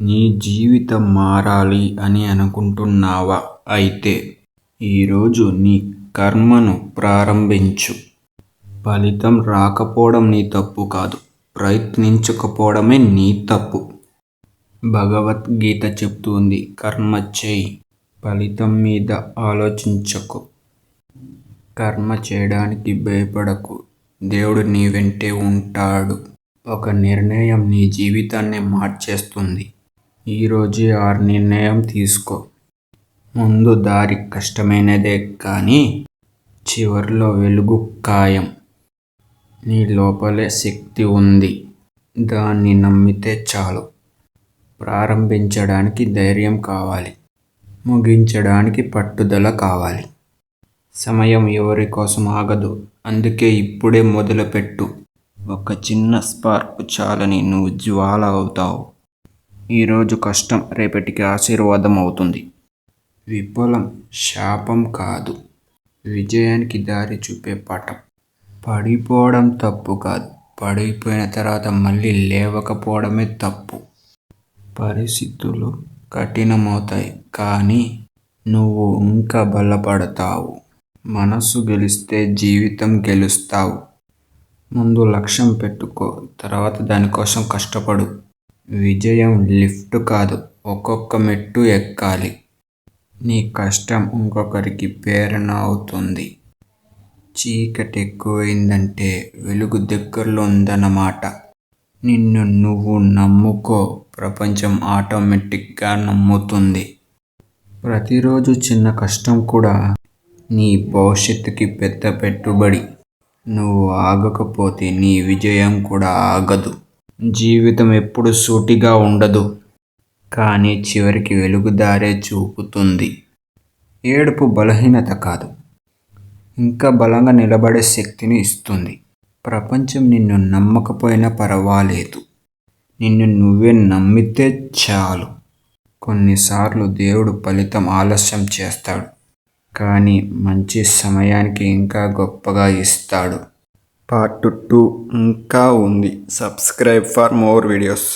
నీ జీవితం మారాలి అని అనుకుంటున్నావా? అయితే ఈరోజు నీ కర్మను ప్రారంభించు. ఫలితం రాకపోవడం నీ తప్పు కాదు. ప్రయత్నించకపోవడమే నీ తప్పు. భగవద్గీత చెప్తుంది కర్మ చేయి. ఫలితం మీద ఆలోచించకు. కర్మ చేయడానికి భయపడకు. దేవుడు నీ వెంటే ఉంటాడు. ఒక నిర్ణయం నీ జీవితాన్ని మార్చేస్తుంది. ఈరోజే ఆ నిర్ణయం తీసుకో. ముందు దారి కష్టమైనదే కానీ చివరిలో వెలుగు ఖాయం. నీ లోపలే శక్తి ఉంది. దాన్ని నమ్మితే చాలు. ప్రారంభించడానికి ధైర్యం కావాలి. ముగించడానికి పట్టుదల కావాలి. సమయం ఎవరి కోసం ఆగదు. అందుకే ఇప్పుడే మొదలుపెట్టు. ఒక చిన్న స్పార్క్ చాలని నువ్వు జ్వాల అవుతావు. ఈరోజు కష్టం రేపటికి ఆశీర్వాదం అవుతుంది. విఫలం శాపం కాదు. విజయానికి దారి చూపే పటం పడిపోవడం తప్పు కాదు. పడిపోయిన తర్వాత మళ్ళీ లేవకపోవడమే తప్పు. పరిస్థితులు కఠినమవుతాయి. కానీ నువ్వు ఇంకా బలపడతావు. మనసు గెలిస్తే జీవితం గెలుస్తావు. ముందు లక్ష్యం పెట్టుకో. తర్వాత దానికోసం కష్టపడు. విజయం లిఫ్ట్ కాదు ఒక్కొక్క మెట్టు ఎక్కాలి. నీ కష్టం ఇంకొకరికి ప్రేరణ అవుతుంది చీకటి ఎక్కువైందంటే వెలుగు దగ్గరలో ఉందన్నమాట నిన్ను నువ్వు నమ్ముకో ప్రపంచం ఆటోమేటిక్గా నమ్ముతుంది. ప్రతిరోజు చిన్న కష్టం కూడా నీ భవిష్యత్తుకి పెద్ద పెట్టుబడి. నువ్వు ఆగకపోతే నీ విజయం కూడా ఆగదు. జీవితం ఎప్పుడు సూటిగా ఉండదు. కానీ చివరికి వెలుగుదారే చూపుతుంది. ఏడుపు బలహీనత కాదు. ఇంకా బలంగా నిలబడే శక్తిని ఇస్తుంది. ప్రపంచం నిన్ను నమ్మకపోయినా పర్వాలేదు. నిన్ను నువ్వే నమ్మితే చాలు. కొన్నిసార్లు దేవుడు ఫలితం ఆలస్యం చేస్తాడు. కానీ మంచి సమయానికి ఇంకా గొప్పగా ఇస్తాడు. పార్ట్ టూ ఇంకా ఉంది. Subscribe for more videos.